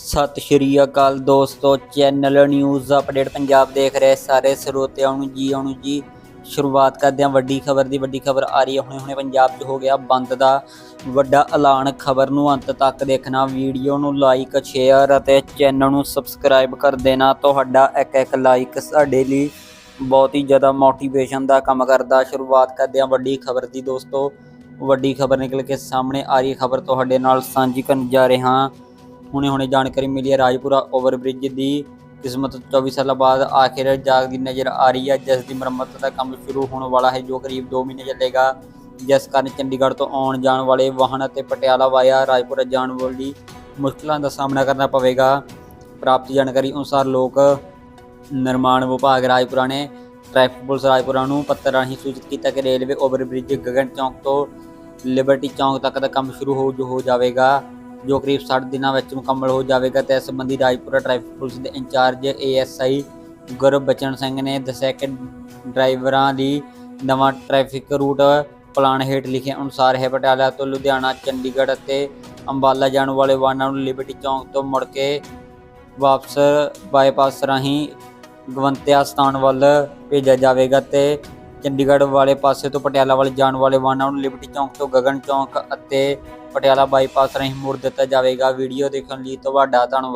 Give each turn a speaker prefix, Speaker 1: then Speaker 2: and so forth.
Speaker 1: ਸਤਿ ਸ਼੍ਰੀ ਅਕਾਲ ਦੋਸਤੋ channel news update Punjab ਦੇਖ ਰਹੇ ਸਾਰੇ ਸਰੋਤਿਆਂ ਨੂੰ ਜੀ, ਆਉਣ ਜੀ। ਸ਼ੁਰੂਆਤ ਕਰਦੇ ਹਾਂ ਵੱਡੀ ਖਬਰ ਦੀ। ਵੱਡੀ ਖਬਰ ਆ ਰਹੀ ਹੈ ਹੁਣੇ ਹੁਣੇ ਪੰਜਾਬ 'ਚ ਹੋ ਗਿਆ ਬੰਦ ਦਾ ਵੱਡਾ ਐਲਾਨ। ਖਬਰ ਨੂੰ ਅੰਤ ਤੱਕ ਦੇਖਣਾ, ਵੀਡੀਓ ਨੂੰ ਲਾਈਕ ਸ਼ੇਅਰ ਅਤੇ ਚੈਨਲ ਨੂੰ ਸਬਸਕ੍ਰਾਈਬ ਕਰ ਦੇਣਾ। ਤੁਹਾਡਾ ਇੱਕ ਇੱਕ ਲਾਈਕ ਸਾਡੇ ਲਈ ਬਹੁਤ ਹੀ ਜ਼ਿਆਦਾ ਮੋਟੀਵੇਸ਼ਨ ਦਾ ਕੰਮ ਕਰਦਾ। ਸ਼ੁਰੂਆਤ ਕਰਦੇ ਹਾਂ ਵੱਡੀ ਖਬਰ ਦੀ ਦੋਸਤੋ। ਵੱਡੀ ਖਬਰ ਨਿਕਲ ਕੇ ਸਾਹਮਣੇ ਆ ਰਹੀ ਖਬਰ ਤੁਹਾਡੇ ਨਾਲ ਸਾਂਝੀ ਕਰਨ ਜਾ ਰਹੇ ਹਾਂ। ਹੁਣੇ ਹੁਣੇ ਜਾਣਕਾਰੀ ਮਿਲੀ ਹੈ ਰਾਜਪੁਰਾ ਓਵਰਬ੍ਰਿਜ ਦੀ। ਕਿਸਮਤ 24 ਸਾਲਾਂ ਬਾਅਦ ਆਖਿਰ ਜਾਗਦੀ ਨਜ਼ਰ ਆ ਰਹੀ ਹੈ। ਜਿਸ ਦੀ ਮੁਰੰਮਤ ਦਾ ਕੰਮ ਸ਼ੁਰੂ ਹੋਣ ਵਾਲਾ ਹੈ, ਜੋ ਕਰੀਬ 2 ਮਹੀਨੇ ਚੱਲੇਗਾ। ਜਿਸ ਕਾਰਨ ਚੰਡੀਗੜ੍ਹ ਤੋਂ ਆਉਣ ਜਾਣ ਵਾਲੇ ਵਾਹਨ ਅਤੇ ਪਟਿਆਲਾ ਵਾਇਆ ਰਾਜਪੁਰਾ ਜਾਣ ਵਾਲੀ ਮੁਸ਼ਕਲਾਂ ਦਾ ਸਾਹਮਣਾ ਕਰਨਾ ਪਵੇਗਾ। ਪ੍ਰਾਪਤ ਜਾਣਕਾਰੀ ਅਨੁਸਾਰ ਲੋਕ ਨਿਰਮਾਣ ਵਿਭਾਗ ਰਾਜਪੁਰਾ ਨੇ ਟ੍ਰੈਫਿਕ ਪੁਲਿਸ ਰਾਜਪੁਰਾ ਨੂੰ ਪੱਤਰ ਰਾਹੀਂ ਸੂਚਿਤ ਕੀਤਾ ਕਿ ਰੇਲਵੇ ਓਵਰਬ੍ਰਿਜ ਗਗਨ ਚੌਂਕ ਤੋਂ ਲਿਬਰਟੀ ਚੌਂਕ ਤੱਕ ਦਾ ਕੰਮ ਸ਼ੁਰੂ ਹੋ ਜੋ ਹੋ ਜਾਵੇਗਾ। ਜੋ ਕਰੀਬ 60 ਦਿਨਾਂ ਵਿੱਚ ਮੁਕੰਮਲ ਹੋ ਜਾਵੇਗਾ ਤੇ ਇਸ ਸੰਬੰਧੀ ਰਾਜਪੁਰਾ ਟ੍ਰੈਫਿਕ ਪੁਲਿਸ ਦੇ ਇੰਚਾਰਜ ਏਐਸਆਈ ਗੁਰਬਚਨ ਸਿੰਘ ਨੇ ਦੱਸਿਆ ਕਿ ਡਰਾਈਵਰਾਂ ਦੀ ਨਵਾਂ ਟ੍ਰੈਫਿਕ ਰੂਟ ਪਲਾਨ ਹੇਠ ਲਿਖੇ ਅਨੁਸਾਰ ਹੈ। ਪਟਿਆਲਾ ਤੋਂ ਲੁਧਿਆਣਾ, ਚੰਡੀਗੜ੍ਹ ਅਤੇ ਅੰਬਾਲਾ ਜਾਣ ਵਾਲੇ ਵਾਹਨਾਂ ਨੂੰ ਲਿਬਰਟੀ ਚੌਂਕ ਤੋਂ ਮੁੜ ਕੇ ਵਾਪਸ ਬਾਈਪਾਸ ਰਾਹੀਂ ਗਵੰਤਿਆ ਸਥਾਨ ਵੱਲ ਭੇਜਿਆ ਜਾਵੇਗਾ ਤੇ ਚੰਡੀਗੜ੍ਹ ਵਾਲੇ ਪਾਸੇ ਤੋਂ ਪਟਿਆਲਾ ਵੱਲ ਜਾਣ ਵਾਲੇ ਵਾਹਨਾਂ ਨੂੰ ਲਿਬਰਟੀ ਚੌਂਕ ਤੋਂ ਗਗਨ ਚੌਂਕ ਅਤੇ ਪਟਿਆਲਾ ਬਾਈਪਾਸ ਰਾਹੀਂ ਮੋੜ ਦਿੱਤਾ ਜਾਵੇਗਾ। ਵੀਡੀਓ ਦੇਖਣ ਲਈ ਤੁਹਾਡਾ ਧੰਨਵਾਦ।